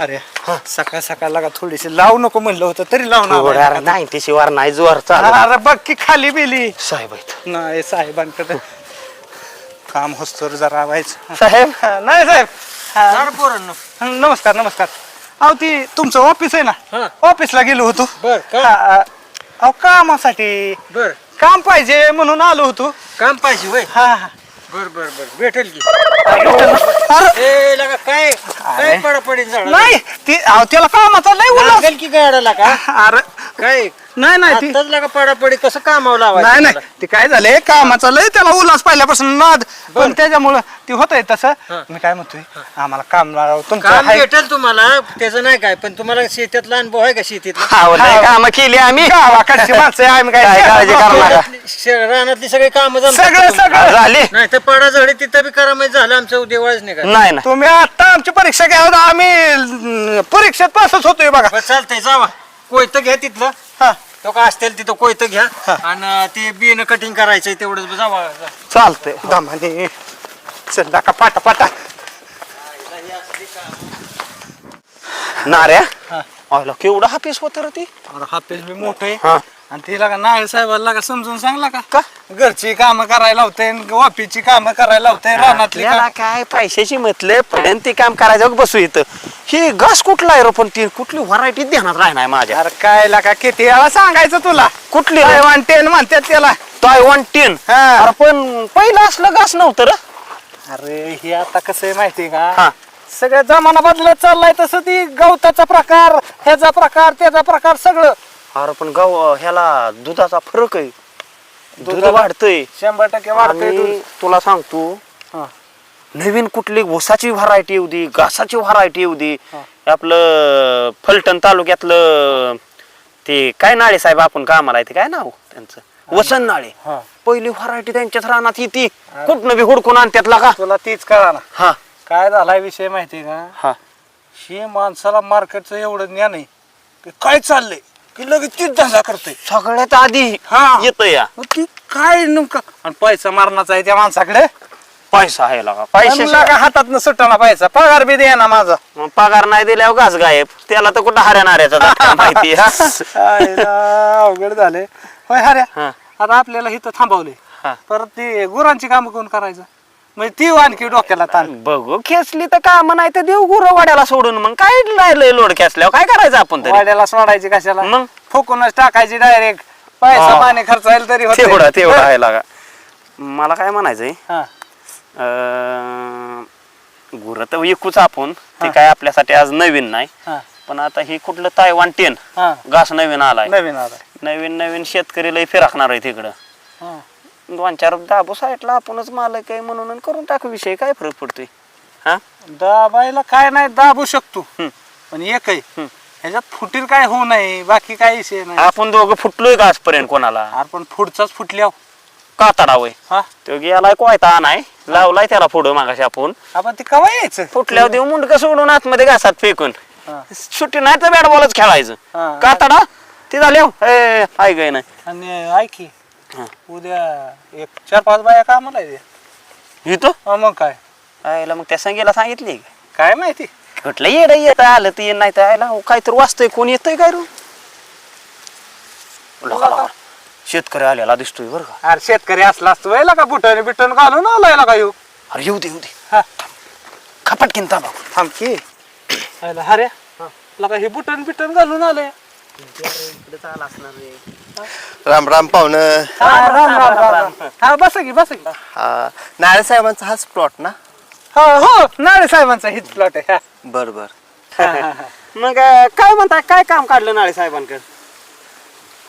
अरे सकाळ सकाळ लागा थोडीशी लावू नको म्हणलं होतं तरी लावून नाही शिवार नाही जोर चालू. अरे बघ की खाली बिली. साहेब आहेत. नाही साहेबांकडे. काम होस्तोर जरा व्हायचं. साहेब? नाही साहेब. हा, नमस्कार नमस्कार. अहो ती तुमचं ऑफिस आहे ना? ऑफिसला गेलो होतो. बर हा, हा. अहो कामासाठी. बर. काम पाहिजे म्हणून आलो होतो. काम पाहिजे वय. हा हा. बर बर बर. भेटेल की. अरे, ए लगा काय काय पडापडी झाड नाही ती अहो त्याला कामाचा लय उल्हास लागेल की गाडाला का? अरे. काय? नाही नाही ती आताच लगा पडापडी कसं कामावं लावायचं नाही नाही त्याला? ते काय झालंय? कामाचा लय त्याला उल्हास पहिल्यापासून नाद. पण त्याच्यामुळं ते होतंय तसं. मी काय म्हणतोय? आम्हाला काम लावा तुमचं काम आहे- भेटेल तुम्हाला. त्याचं नाही काय पण तुम्हाला शेतातला अनुभव आहे का शेतीतला? हा काम केली आम्ही. गावाकडची माणसं आहे, आम्ही काय काय काळजी करू नका. शेतातली- शे- रानातली सगळी कामं सगळं सगळं. झाली. नाही तर पडा झडे तिथं बी करा माहिती झालं आमचं देवळच नाही का नाही ना तुम्ही आता आमची परीक्षा घ्या होता आम्ही अं, परीक्षेत पासच होतोय बघा. चालतंय जावा. कोयतं घ्या तिथलं. हा. तो का असतील तिथं कोयतं घ्या. आणि ते बिन कटिंग करायचंय तेवढंच जावा. चालतंय. दमाने चल का पाटा पाटा. नाऱ्या हा. आयला केवढा हापीस होत रे ती? अरे हा पेज बी मोठं आहे. हा. आणि तिला का नाळे साहेबाला का समजून सांगला का? का? घरची कामं करायला लावते ऑफिसची कामं करायला लावते रानातली आपल्याला काय पैशाची म्हटलं पण ते काम करायचं बसू इथं? ही घास कुठला आहे रे पण ती? कुठली व्हरायटी ध्यानात राहणार माझ्या? अरे काय लागा किती वेळा सांगायचं तुला? कुठली वन टेन म्हणतात त्याला. तायवान टेन हा. अरे पण पहिलं असलं घास नव्हतं रे. अरे हे आता कसं आहे माहितीये का? हा. सगळं जमाना बदलत चाललाय तसं ती गवताचा प्रकार ह्याचा प्रकार त्याचा प्रकार सगळं. अरे पण गाव ह्याला दुधाचा फरक आहे. दूध दुधाला- वाढतंय. शंभर टक्के वाढतंय आणि दूध. तुला सांगतो हा. नवीन कुठली ऊसाची व्हरायटी येऊ दे घासाची व्हरायटी येऊ दे. आपलं फलटण तालुक्यातलं ते काय नाळे साहेब आपण कामाला आहे ते काय नाव त्यांचं? वसन नाळे. हा. पहिली व्हरायटी त्यांच्याच रानात येते. कुठनं बी हुडकून आणत्यात लागा. तुला तीच कळा ना हा. काय झालाय विषय माहितीये का? हा. ही माणसाला मार्केटचं एवढं ज्ञान आहे की काय चाललंय? की लगेच तीच धंदा करतोय. सगळ्यात आधी हा. येत या. मग ती काय नेमकं? आणि पैसा मारण्याचा आहे त्या माणसाकडे? पैसा आहे लागा. पैशाशिवाय का हातात सुटाना पैसा. पगार बी दे ना माझा. मग पगार नाही दिल्यावर घास गायब. त्याला तर कुठं हऱ्याणाऱ्याचा धक्का माहिती अवघड झाले. होय हऱ्या. हा. आता आपल्याला इथं थांबवले हा. परत ती गुरांची कामं कोण करायचं? म्हणजे ती आणखी डोक्याला ताण. बघू खेचली तर काम नाही तर देऊ गुरु वाड्याला सोडून मग. काय राहिलंय लोड खेचल्यावर? काय करायचं आपण तरी? वाड्याला सोडायची कशाला? मग? फुकूनच टाकायची डायरेक्ट पैसा हा. पाणी खर्च होईल तरी होतंय. तेवढा तेवढा आहे लागा. मला काय म्हणायचंय? हा. गुर तर विकूच आपण. ते काय आपल्यासाठी आज नवीन नाही. हा. पण आता ही कुठलं तायवान टेन. हा. घास नवीन आलाय. नवीन आलाय. नवीन नवीन शेतकरी लय फिरकणार आहे तिकडं. हा. दोन चार दाबू साईडला आपणच मालक आहे म्हणून आणि करून टाकू विषय. काय फरक पडतोय? हा? दाबायला काय नाही दाबू शकतो. हम्म. पण एक आहे हम्म. ह्याच्यात फुटीर काय होऊ नये बाकी काही विषय नाही. आपण दोघं फुटलोय का आजपर्यंत कोणाला? आपण पुढचाच फुटल्या कातडावय हा? तो गेलाय कोयता आणाय लावलाय त्याला पुढं मागाशी आपण. आपण ते कवा यायचं? फुटल्यावर देऊ मुंडक सोडून आतमध्ये घासात फेकून. हा. सुट्टी नाही तर बॅट बॉलच खेळायचं. हा. कातडा ते झाले ऐक नाही. आणि ऐक की. उद्या एक चार पाच बाया कामाला आहे इथं? हा, मग काय? आयला मग त्या संगीला सांगितली काय माहिती? म्हटलं येड येत आलं ते नाही तर आयला हो, काहीतरी वाचतंय कोण येतंय काय रू? लका, लका. शेतकरी आलेला दिसतोय बरं का. अरे शेतकरी असला असतो व्हायला का बुटन बिटन घालून आलाय का येऊ अरे येऊ दे येऊ दे. हा. खपाट किन थांबा. थांब की. अरे लका हे बुटन बिटन घालून आलंय. राम राम पाहुणं. हा, राम राम राम राम हा बस की बस की. हा नाळे साहेबांचा हाच प्लॉट ना? हो हो नाळे साहेबांचा हिच प्लॉट आहे. हा. बर बर हा, हा, हा. मग अं, काय म्हणताय काय काम काढलं नाळे साहेबांकडे?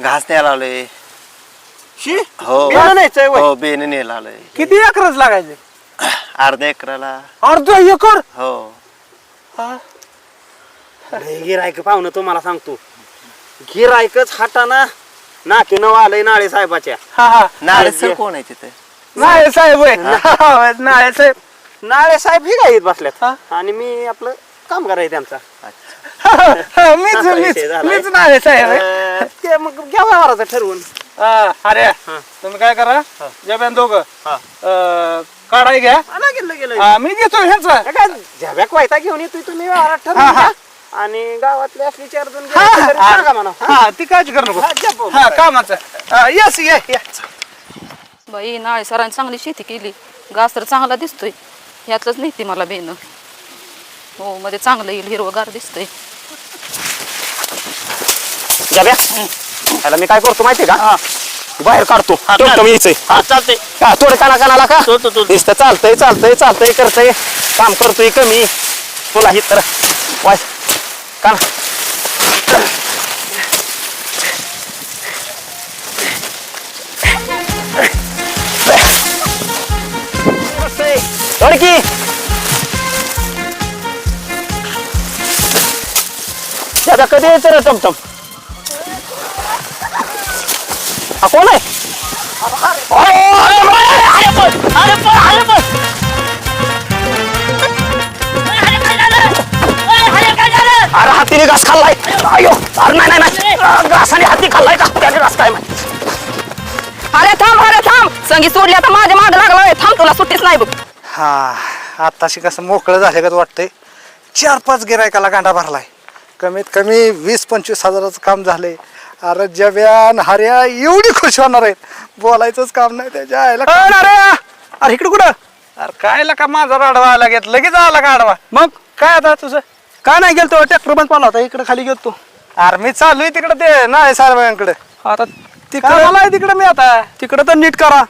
घास न्यायला आलोय. शी? हो. बियाणं न्यायचंय होय. हो बेने न्यायला आलोय. किती अकराच लागायचे? अर्ध्या एकराला. अर्धा एकर? हो. गिरायक पाहुणं तुम्हाला सांगतो. गिरायकच हाताना नाकी नव आलंय नाळे साहेबाच्या. हा हा. नाळे सर कोण आहे तिथे? नाळे साहेब हा, नाळे साहेब. नाळे साहेब ही गाईत बसल्यात. हा. आणि मी आपलं काम करायचं त्यांचा. मीच मीच. मीच नाळे साहेब आहे. ते मग घ्या व्यवहाराचं ठरवून. हा, अरे. तुम्ही काय करा? जब्यान दोघं. हा. काढाय घ्या. आला गेलं गेलं हा, मी घेतो ह्याचा. काय झ्याब्याक वायता घेऊन येतोय तुम्ही व्यवहारात हा ठरवून. आणि गावातले असले चार दोन हा, गेले तरी सांगा हा म्हणा हा, ती काळजी करू नको. हा कामाचं. हा, यस ये ये. बाई नाळे सरांनी चांगली शेती केली. घास तर चांगला दिसतोय. ह्यातलंच नाही ती मला बेन. हो मध्ये चांगलं येईल हिरवगार दिसतंय. जाब्या त्याला मी काय करतो माहितीये का? बाहेर काढतो. ठेवतो मी यायचंय चालते का थोडं काना कानाला का नुसतं चालतंय चालतंय चालतंय करतंय. काम करतोय कमी. तुला ही तर वाय. कान. की दादा कधी यायचं रे टमटम हा कोण आहे? हातीने घास खाल्लाय. अयो अरे नाही नाही नाही. घासाने हाती खाल्लाय का? त्याने घास काय माहिती? अरे थांब अरे थांब. संगी सोडली आता माझ्या माग लागला थांब तुला सुट्टीच नाही बघ. हा आताशी कसं मोकळं झालं का वाटतंय. चार पाच गिरायकाला गांडा भरलाय. कमीत कमी वीस पंचवीस हजाराचं काम झालंय. अरे जव्यान हऱ्या एवढी खुश होणार आहेत. बोलायचंच काम नाही त्याच्या अरे अरे इकडे कुठं? अरे काय का माझा राडवा आला घेत. लगेच आला का आडवा? मग? काय आता तुझं? काय नाही गेलतो? ट्रॅक्टर बंद पाला होता. इकडे खाली गेलतो. अरे मी चालू आहे तिकडे ते नाही साहेबांकडे. आता तिकडे मला तिकडे मी आता. तिकडे तर नीट करा.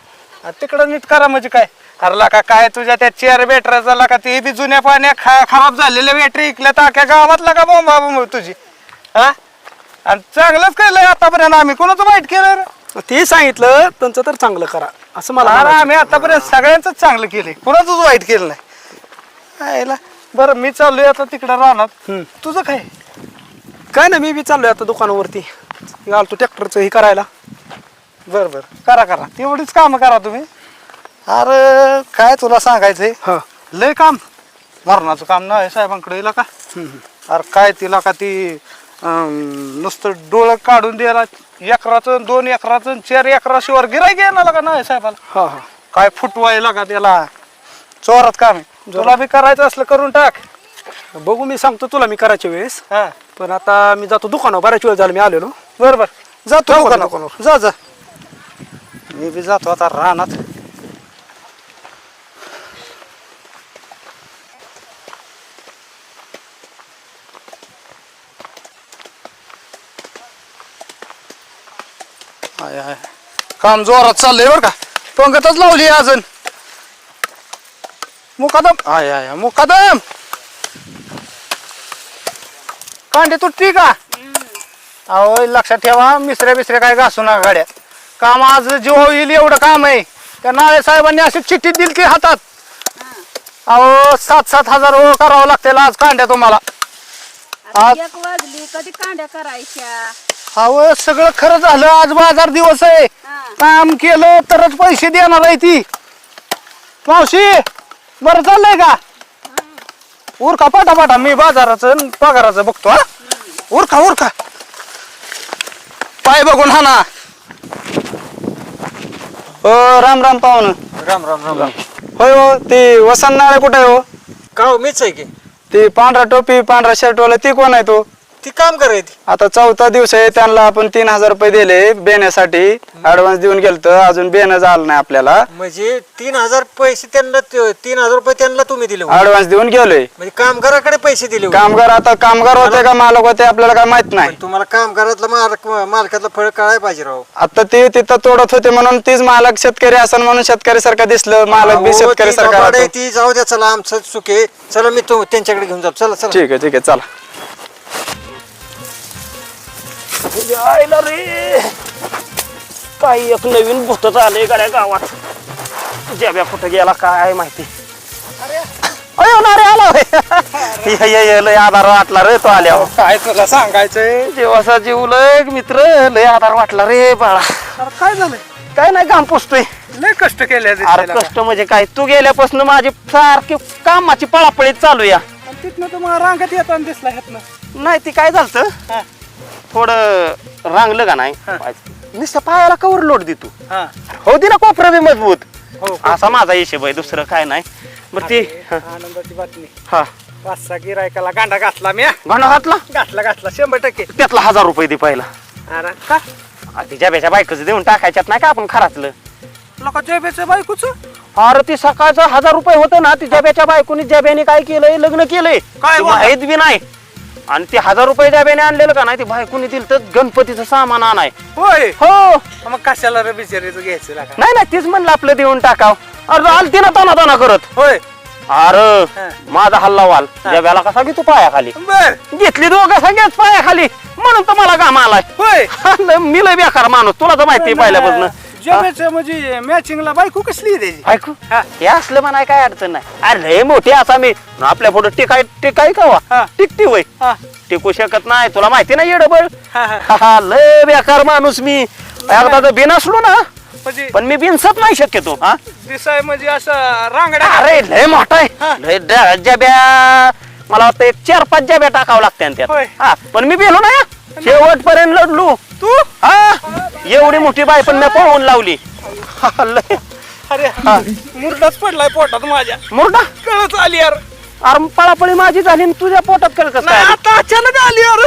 तिकडं नीट करा म्हणजे काय? अरे लाका काय तुझ्या त्या चेअर बॅटऱ्याचा लाका ते बी जुन्या पाण्या खा खराब झालेल्या बॅटरी इकल्या ताक्या गावातला का बोंबा बोंब तुझी. हा आणि चांगलंच केलंय आतापर्यंत. आम्ही कोणाचं वाईट केलं रे? ते सांगितलं त्यांचं तर चांगलं करा. असं मला अरे म्हणायचं. आम्ही आतापर्यंत सगळ्यांच चांगलं केलंय. कोणाचंच वाईट केलं नाही. आयला. बरं मी चाललोय आता तिकडे राहणार तुझं काय? काय नाही मी बी चाललोय आता दुकानावरती. घालतो ट्रॅक्टरचं हे करायला. बर बर. करा करा. तेवढीच काम करा तुम्ही. अरे काय तुला सांगायचंय? हा. लय काम. मरणाचं काम नाही साहेबांकडे येईल का? अरे काय तिला का ती अं, नुसतं डोळं काढून द्यायला एकराचं दोन एकराचं चार एकराशिवर गिराय घेणार का नाही साहेबाला? हा हा. काय फुटवायला का त्याला? चोरात काम आहे. तुला बी करायचं असलं करून टाक. बघू मी सांगतो तुला मी करायच्या वेळेस. हा. पण आता मी जातो दुकानावर बऱ्याच वेळ झाला मी आलेलो. बर बर जातो जाऊ का दुकानावर. दुकानावर? जा जा. मी बी जातो आता रानात. आय, आय. काम जोरात चाललंय बरं का. पंगतच लावली अजून. मुकादम. आय आय मुकादम. कांडे तुटती का? अहो लक्षात ठेवा मिसऱ्या बिसऱ्या काय घासू नका गाड्या. काम आज जीव येईल एवढं काम आहे. त्या नाळे साहेबांनी अशी चिठ्ठी दिली की हातात. अहो सात सात हजार ओ करावं लागतील आज कांड्या तुम्हाला. आज एक वाजली कधी कांड्या करायच्या? अहो सगळं खरं झालं आज बाजार दिवस आहे. काम केलं तरच पैसे देणार आहे ती. मावशी! बरं चाललंय का? उरका पाठा पाठा मी बाजाराचं पगाराचं बघतो हा. उरका उरका. पाय बघून हा ना. हो राम राम पाहुणं. राम राम राम राम. होय हो ते वसंत नाळे कुठे आहे हो? का हो, मीच आहे की. ते पांढरा टोपी पांढरा शर्ट वाला ते कोण आहे तो? ती काम करायची आता चौथा दिवस आहे त्यांना आपण तीन हजार रुपये दिले बेण्यासाठी. ऍडव्हान्स देऊन गेलतो अजून बेन झालं नाही आपल्याला. म्हणजे तीन हजार पैसे त्यांना तीन हजार रुपये त्यांना तुम्ही दिले होते. ऍडव्हान्स देऊन गेलोय. म्हणजे कामगाराकडे पैसे दिले होते. कामगार आता कामगार होते का मालक होते आपल्याला काय माहीत नाही. पण तुम्हाला कामगारातला मालक मालकातला फरक कळायला पाहिजे राव. आता ते तिथं तोडत होते म्हणून तीच मालक शेतकरी असन म्हणून शेतकरी सारखं दिसलं मालक बी अहो, शेतकरी ती सारखा लबाड आहे, राहतो. ती जाऊ द्या चला आमचं चुके चला मी तो त्यांच्याकडे घेऊन जातो. चला चला. ठीक आहे ठीक आहे चला. आयला रे. काही एक नवीन भूतच आले गाड्या गावात. जेव्या कुठं गेला काय माहिती. अयो ना रे आला लय आधार वाटला रे तो आल्यावर काय तुला सांगायचंय? जेव्हा जीव लय मित्र लय आधार वाटला रे बाळा. काय झालंय? काय नाही काम पुसतोय. लय कष्ट केले अरे कष्ट म्हणजे काय? तू गेल्यापासून माझी सारखी कामाची पळापळी चालू या तिथनं तुम्हाला रांगत येताना दिसला ह्यातनं. नाही ती काय झालं थोडं रांगलं का नाही? नुसतं पायाला कवर लोट दे तू हा. हो दे ना कोपरा बी मजबूत. हो असा माझा हिशेब आहे दुसरं काय नाही. बरं ती हा, आनंदाची बातमी. हा. पाच सहा गिरायकाला गांडा घातला मी गाणं घातला? घातला घातला शंभर टक्के. त्यातला हजार रुपये दे पहिला. अरे का? आ, तिच्या बेच्या बायकोचं देऊन टाकायच्यात नाही का आपण खरातलं? लोक जेबेचं बायकोच? अरे ती सकाळचं हजार रुपये होतं ना ती जब्याच्या बायकोनी जब्याने काय केलंय लग्न केलंय. काय ती? माहीत बी नाही. आणि ते हजार रुपये जब्याने आणलेलं का नाही ते बायकोनी दिलं तर गणपतीचं सामान आणाय. होय? हो. मग कशाला रे बिचारीचं घ्यायचं लागा? नाही नाही तीच म्हणलं आपलं देऊन टाकाव. अरे आलती ना ताना ताना करत. होय. अरे. माझा हल्ला वाल. जब्याला कसा घेतो पायाखाली? बर. घेतली दोघं सगळ्याच पायाखाली. म्हणून तर मला काम आलाय. होय. लय- मी लय बेकार माणूस. तुला तर माहिती पहिल्यापासून. जेबेचं म्हणजे मॅचिंगला बायको कसली आहे त्याची? ऐकू हा. हे असलं म्हणाय काय अडचण नाही. अरे लय मोठी असा मी. आपल्या पुढे टिकाय टिकाय का हा. वा टिकटी वय. हा. टिकू शकत नाही. तुला माहिती नाही येडबळ? हा, हा. हा, हा, लय बेकार माणूस मी. एकदा तर बिन असलो ना. म्हणजे पण मी बिनसत नाही शक्यतो हा. दिसाय म्हणजे असं रांगडा अरे लय मोठा हा. आहे लय ड- जब्या मला वाटतं एक चार पाच जब्या टाकावं लागते होय. त्यात हा. पण मी बेलो ना शेवटपर्यंत लढलो. तू? हा? एवढी मोठी बाय पण मी पळवून लावली. लय. अरे मुरडाच पडलाय पोटात माझ्या. मुर्दा कळत आली यार. अरे पळापळी माझी झाली आणि तुझ्या पोटात कळ कसं काय नाही आली? आता अचानक आली यार.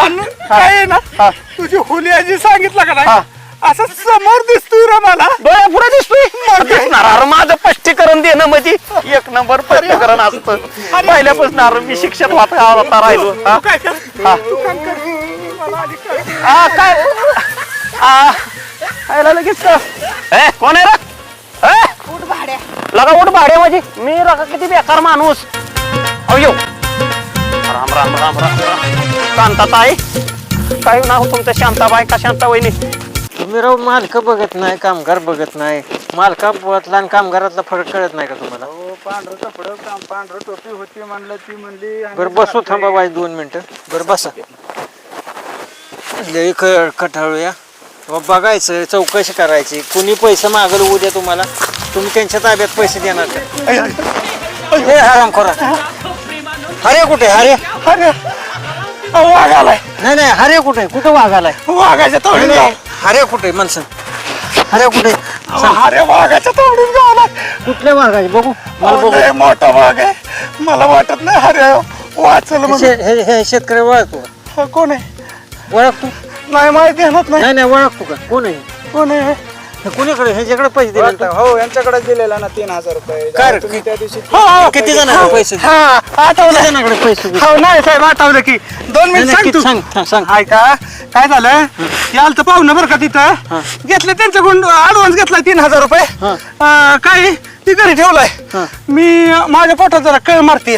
आणि काय आहे ना हा. तुझी होलियाजी सांगितलं का हा. नाही असं समोर दिसतोय रे मला. डोळ्या पुढे दिसतोय? दिसणार. अरे माझं स्पष्टीकरण देणं म्हणजे एक नंबर स्पष्टीकरण असतं. पहिल्यापासून अरे मी शिक्षक होता होता राहिलो. हा? काय कर हा. तू काम. आ, काय? आ, आयला लगेच का? ए, कोण आहे रे? ए? लगा उठ भाड्या माझी. मी रका किती बेकार माणूस. अयो राम राम राम राम राम. शांताताई काय नाव तुमचं? शांताबाई का शांता वहिनी तुम्ही राव मालक बघत नाही कामगार बघत नाही. मालकातला आणि कामगारातला फरक कळत नाही का तुम्हाला? पांढरं कपडं पांढरं टोपी होती म्हणलं ती म्हणली बरं बसू थांबा बाई दोन मिनिटं. बरं बसा. लय क- कटाळूया व बघायचं चौकशी करायची. कुणी पैसे मागल उद्या तुम्हाला. तुम्ही त्यांच्या ताब्यात पैसे देणार का? हे आराम करा हरे कुठे? हरे? अरे वाघ आलाय नाही नाही हरे कुठे? कुठं वाघ आलाय वाघाच्या हरे कुठे? मनसन. हरे कुठे? अरे वाघाच्या तोडून गावला कुठल्या वाघाचे? बघू. मला बघू. मोठा वाघ आहे. मला वाटत नाही अरे वाचल हे हे शेतकरी? हा, कोण आहे? ओळखतो? नाही माहिती ध्यानात नाही. नाही नाही ओळखतो का? कोण आहे? कोण आहे? हे कोणीकडे? ह्याच्याकडे पैसे दिले तू? हो यांच्याकडे दिलेला ना तीन हजार रुपये. काय रे? तुम्ही त्या दिवशी हो, हो. किती जणांकडे पैसे दिले? हा आठवलं. जणांकडे पैसे दिले? हो नाही साहेब आठवलं की. दोन नाही, मिनिट नाही, सांग किती तू. सांग हा, सांग. ऐका काय झालं? याल तर पाहुणं बरं का तिथं? घेतले त्यांच्याकडून ऍडव्हान्स घेतलाय तीन हजार रुपये. अं, काय? ती घरी ठेवलाय. मी माझ्या पोटात जरा कळ मारते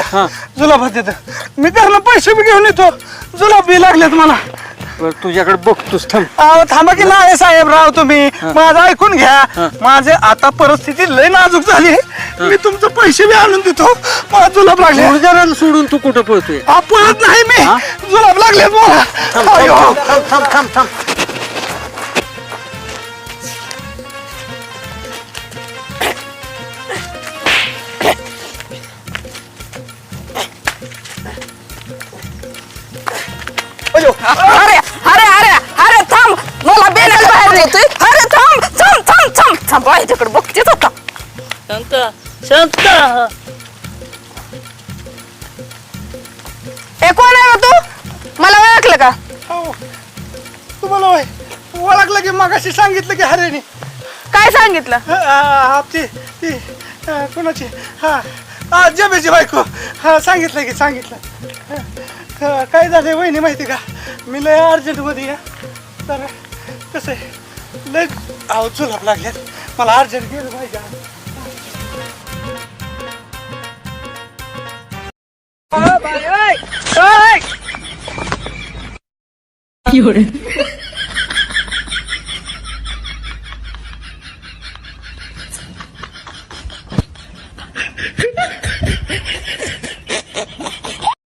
जुलाब तिथं मी घरनं पैसे बी घेऊन येतो. जुलाब बी लागलेत मला. बरं, तुझ्याकडे बघतोस थांब. अहो थांबा की नाही साहेब राव तुम्ही. माझं ऐकून घ्या. माझे आता परिस्थिती लय नाजूक झाली. मी तुमचे पैसे बी आणून देतो. मला जुलाब लागले. सोडून तू कुठं पळतोय? हा, पळत नाही मी. जुलाब लागलेत मला. थांब अयो. थांब थांब थांब थांब. येतोय अरे थांब थांब थांब थांब. थांब माझ्याकडे बघतेच आता शांत शांत. ए कोण आहे गं तू? मला ओळखलं का? हो. तुम्हाला होय ओळखलं की मगाशी सांगितलं की हरेनी. काय सांगितलं? हा, हा, ती ती हा, कोणाची? हा हा जबेची बायको. हा सांगितलं की सांगितलं. हा, हा, काय झालंय वहिनी माहिती का? मी लय अर्जंटमध्ये या तर कसं आहे? लय अहो जुलाब लागल्यात मला अर्जंट गेलं पाहिजे ओय, ओय.